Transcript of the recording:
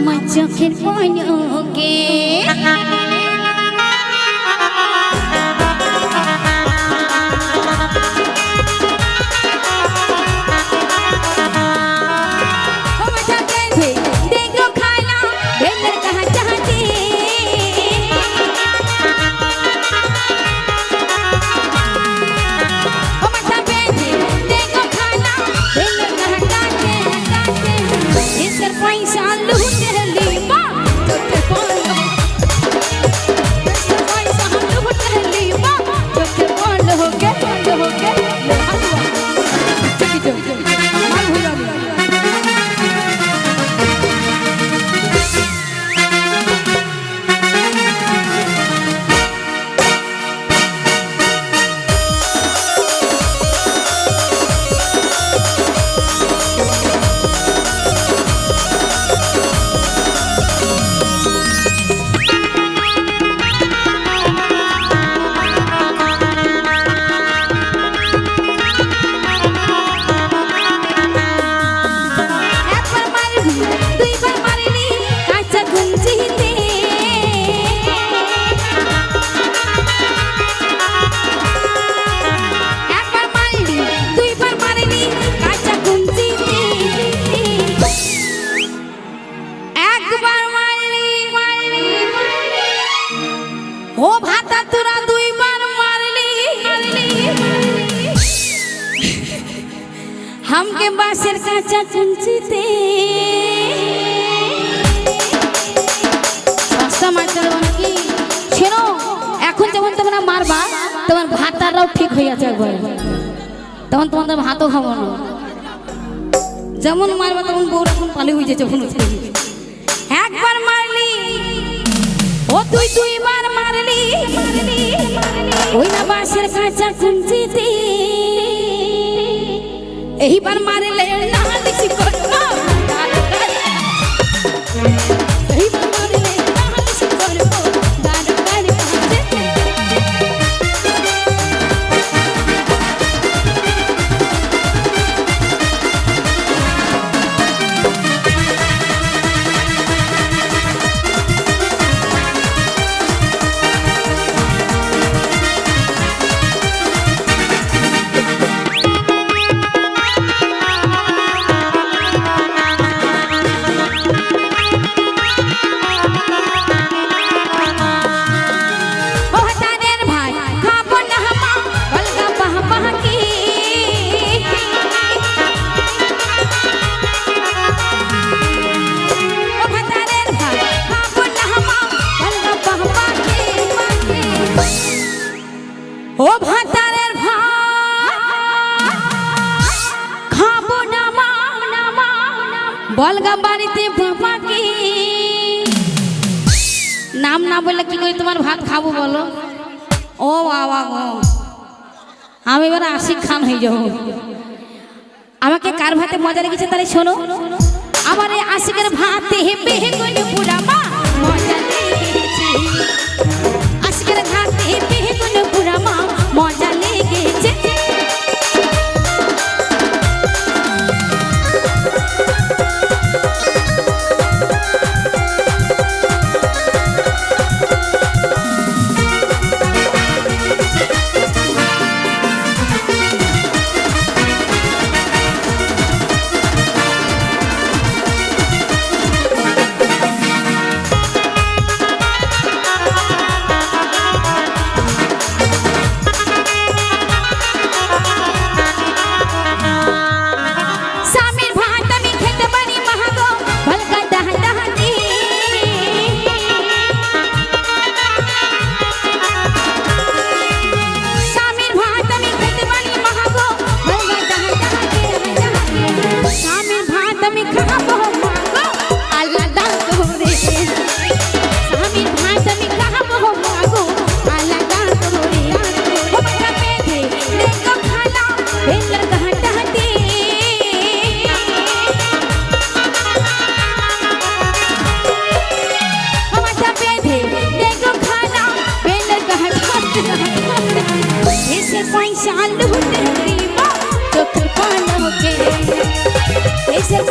আমার চোখের পলকে আমকে বাঁশের কাঁচা চুঞ্চিতে সস্তা মারতে এখন যেমন তোমরা মারবা তোমার ভাতাররাও ঠিক হয়ে যাচ্ছে একবার তখন তোমাদের ভাতও খাব না যেমন মারবা তেমন বউ রকম পালে হয়ে যাচ্ছে যখন মারলি ও তুই দুইবার মারলি ওই না বাঁশের কাঁচা চুঞ্চিতে এইবার মারলে না নাম না বললে কি করে তোমার ভাত খাব বলো? ও বাবা গো, আমি এবার আশিক খান হয়ে যাব। আমাকে কার ভাতে মজা লেগেছে তাহলে শোনো। আমার এই আশিকের ভাতে হেপে হেগুনে পুরা মা মজা লেগেছে। Ese